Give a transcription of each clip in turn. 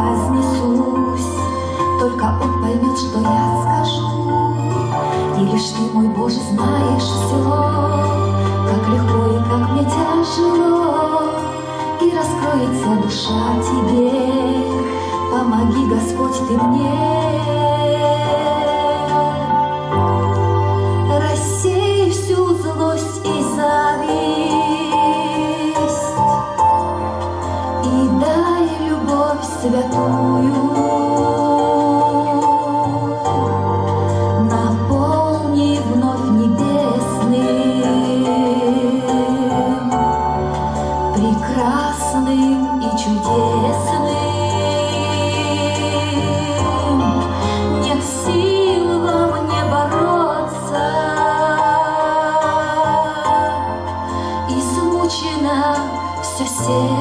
вознесусь, Только он поймет, что я скажу. И лишь ты, мой Боже, знаешь все, Как легко и как мне тяжело, И раскроется душа тебе, Помоги, Господь, ты мне. Святую, Наполни вновь небесным, Прекрасным и чудесным. Нет сил мне бороться, Измучено все сердце.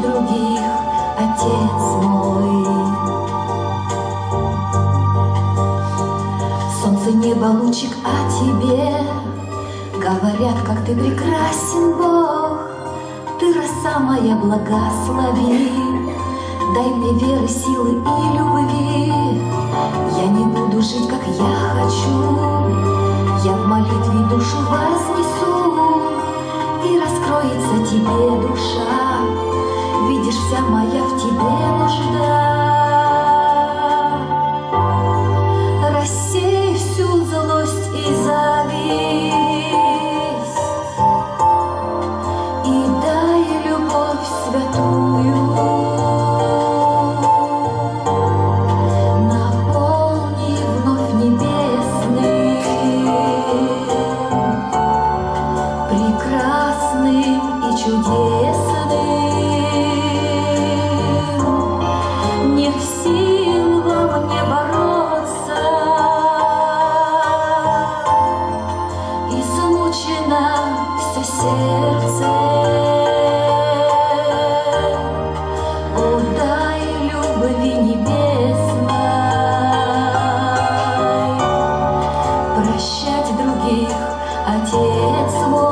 Других, Отец мой. Солнце, небо, лучик о тебе Говорят, как ты прекрасен, Бог. Ты роса моя, благослови. Дай мне веры, силы и любви. Я не буду жить, как я хочу. Я в молитве душу вознесу И раскроется тебе душа Видишь, вся моя в тебе нужда. Рассей всю злость и зависть. И дай любовь святую. Наполни вновь небесным Прекрасным и чудесным Прощать других, Отец мой